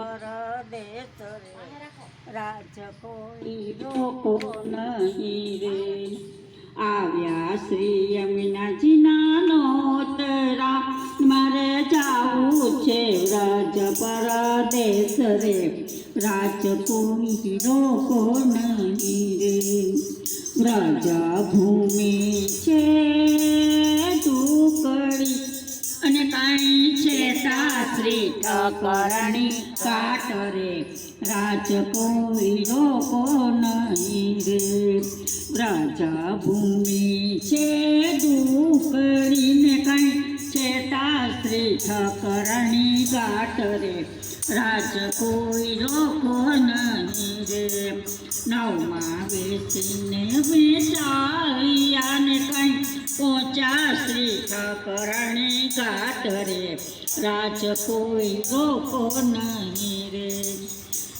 પરદેશ રાજ કોઈ રોકો નહીં રે. આવ્યા શ્રી યમુનાજીના નોતરા. મારે જાવું છે વ્રજ પરદેશ રે રાજ કોઈ રોકો નહીં રે. રાજા ભૂમિ છે ટુકડી અને કાંઈ સાસરી ઠકરણી કાટ રે રાજ કોઈ રોકો નહીં રે. વ્રજ ભૂમિ છે ઠકરણી ગાટ રે. રાજ કોઈ રોકો નહીં રે. નવમાં વેચીને વેચાયાને કંઈ પહોંચા શ્રી ઠકરણી ઘાટ રે. રાજ કોઈ રોકો નહીં રે.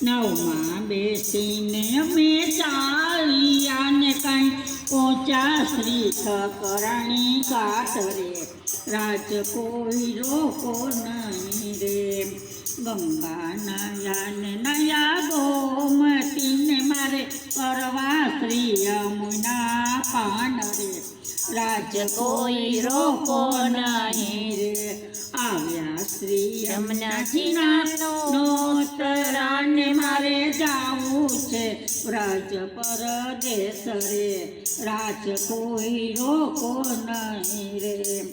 નવમાં બેસીને અમે ચાલિયાને કંઈ પહોંચા શ્રી ઠકરણી કાતરે રાજ કોઈ રોકો નહીં રે. ગંગા રાજ કોઈ રોકો નહીં રે. આવ્યા શ્રી યમુનાજીના નોતરાને મારે જાવું છે. રાજ પરદેશ રે. રાજ કોઈ રોકો નહીં રે.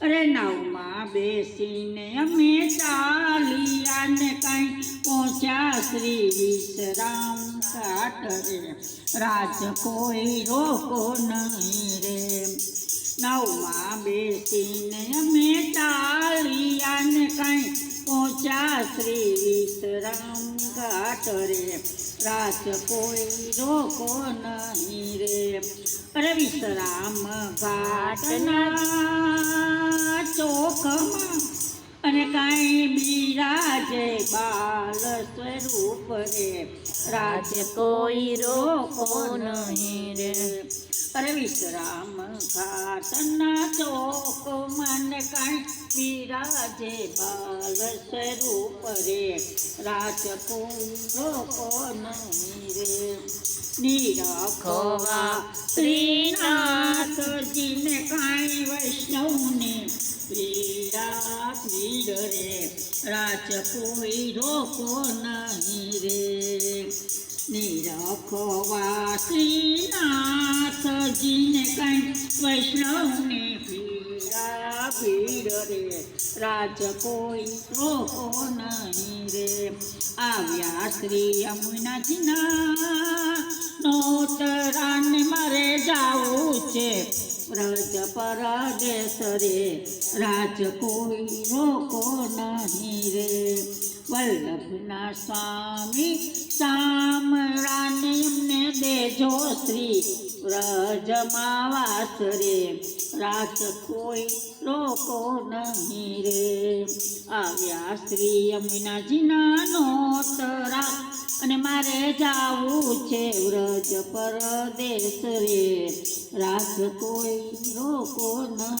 અરે નાવમાં બેસીને અમે ચાલિયાને કાંઈ પહોંચ્યા શ્રી વિશ્રામ ઘાટ રે. રાજ કોઈ રોકો નહીં રે. નાવમાં બેસીને અમે ચાલી પહોંચ્યા શ્રી વિશ્રામ ઘાટ રે રાજ કોઈ રોકો નહીં રે. અરે વિશ્રામ ઘાટના ચોખમાં અને કાંઈ બિરાજે બાલ સ્વરૂપ રે. રાજ કોઈ રોકો નહીં રે. અરે વિશ્રામ ઘાટના ચોક મન કાંઈ બિરાજે બાલ સ્વરૂપ રે રાજ કોઈ રોકો નહીં રે નિરખવા શ્રીનાથજીને કાંઈ વૈષ્ણવને પીરા પીર રે રાજ કોઈ રોકો નહીં રે નિરખવા શ્રીનાથજીને કંઈ વૈષ્ણવને પીડા રે. રાજ કોઈ તો નહીં રે. આવ્યા શ્રી યમુનાજીના નોતરાને મારે જાવું છે. વ્રજ પરદેશ રે. રાજ કોઈ રોકો નહીં રે. વલ્લભના સ્વામી સામરાને એમને દેજો શ્રી વ્રજમાં વાસ રે. રાજ કોઈ રોકો નહીં રે. આવ્યા શ્રી યમુનાજીના નોતરા અને મારે જાવું છે વ્રજ પરદેશ રે. રાજ કોઈ રોકો ન